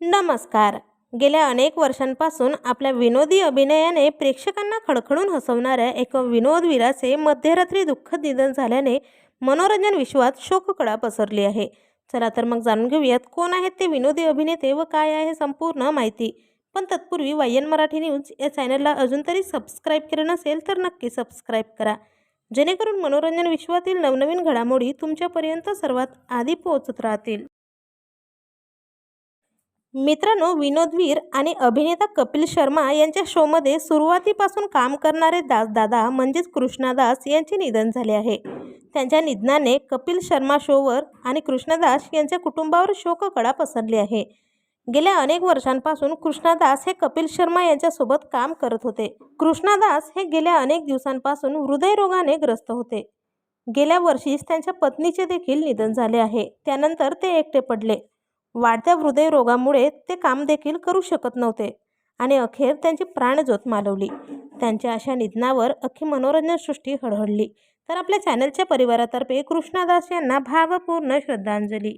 नमस्कार. गेल्या अनेक वर्षांपासून आपल्या विनोदी अभिनयाने प्रेक्षकांना खडखडून हसवणाऱ्या एका विनोदवीराचे मध्यरात्री दुःखद निधन झाल्याने मनोरंजन विश्वात शोककळा पसरली आहे. चला तर मग जाणून घेऊयात कोण आहेत ते विनोदी अभिनेते व काय आहे संपूर्ण माहिती. पण तत्पूर्वी वायन मराठी न्यूज या चॅनलला अजून तरी सबस्क्राईब केलं नसेल तर नक्की सबस्क्राईब करा. जेणेकरून मनोरंजन विश्वातील नवनवीन घडामोडी तुमच्यापर्यंत सर्वात आधी पोहोचत राहतील. मित्रांनो विनोदवीर आणि अभिनेता कपिल शर्मा यांच्या शोमध्ये सुरुवातीपासून काम करणारे दासदादा म्हणजेच कृष्णादास यांचे निधन झाले आहे. त्यांच्या निधनाने कपिल शर्मा शोवर आणि कृष्णदास यांच्या कुटुंबावर शोककळा पसरली आहे. गेल्या अनेक वर्षांपासून कृष्णादास हे कपिल शर्मा यांच्यासोबत काम करत होते. कृष्णादास हे गेल्या अनेक दिवसांपासून हृदयरोगाने ग्रस्त होते. गेल्या वर्षीच त्यांच्या पत्नीचे देखील निधन झाले आहे. त्यानंतर ते एकटे पडले. वाढत्या हृदयरोगामुळे ते काम देखील करू शकत नव्हते आणि अखेर त्यांची प्राणज्योत मालवली. त्यांच्या अशा निधनावर अख्खी मनोरंजनसृष्टी हळहळली. तर आपल्या चॅनलच्या परिवारातर्फे कृष्णादास यांना भावपूर्ण श्रद्धांजली.